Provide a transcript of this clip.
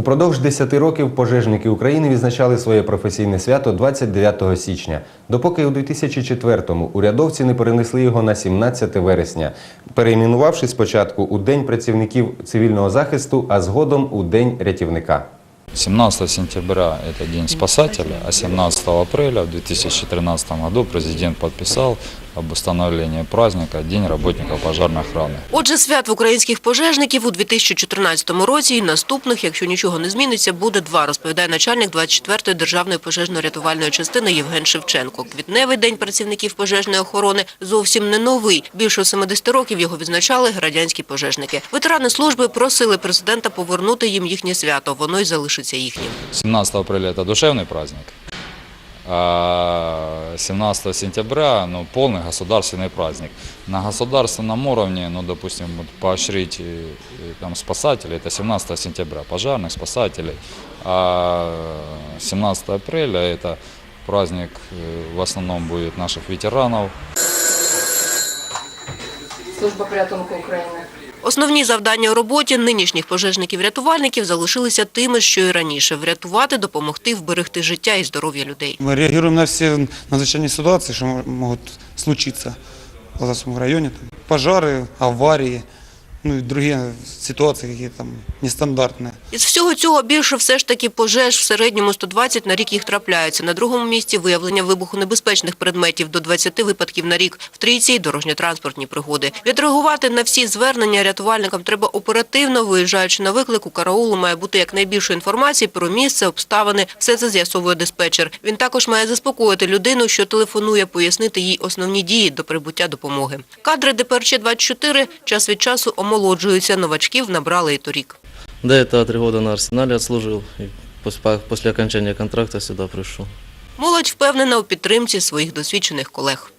Упродовж 10 років пожежники України відзначали своє професійне свято 29 січня, допоки у 2004-му урядовці не перенесли його на 17 вересня, перейменувавши спочатку у День працівників цивільного захисту, а згодом у День рятівника. 17 сентября – это День спасателя, а 17 апреля в 2013 году президент подписал об установлении праздника День работников пожарной охраны. Отже, свят в українських пожежників у 2014 році і наступних, якщо нічого не зміниться, буде два, розповідає начальник 24-ї державної пожежно-рятувальної частини Євген Шевченко. Квітневий день працівників пожежної охорони зовсім не новий. Більше 70 років його відзначали радянські пожежники. Ветерани служби просили президента повернути їм їхнє свято. Воно й залишиться їхнім. 17 апреля – это душевный праздник, а 17 сентября – ну, полный государственный праздник. На государственном уровне, ну, допустим, вот поощрить э, э, там, спасателей – это 17 сентября, пожарных, спасателей. А 17 апреля – это праздник э, в основном будет наших ветеранов, Служба порятунку України. Основні завдання у роботі нинішніх пожежників-рятувальників залишилися тими, що і раніше – врятувати, допомогти, вберегти життя і здоров'я людей. Мы реагируем на все надзвичайные ситуации, что мо- могут случиться в Лазовском районе. Там, пожары, аварии, ну и другие ситуации какие-то там нестандартные. Із всього цього більше все ж таки пожеж в середньому 120 на рік їх трапляється. На другому місці виявлення вибухонебезпечних предметів до 20 випадків на рік. В трійці – дорожньо-транспортні пригоди. Відреагувати на всі звернення рятувальникам треба оперативно. Виїжджаючи на виклик, у караулу має бути якнайбільше інформації про місце, обставини. Все це з'ясовує диспетчер. Він також має заспокоїти людину, що телефонує, пояснити їй основні дії до прибуття допомоги. Кадри ДПРЧ-24 час від часу омолоджуються. Новачків набрали і торік. До этого три года на арсеналі відслужив і після окончання контракту сюди прийшов. Молодь впевнена у підтримці своїх досвідчених колег.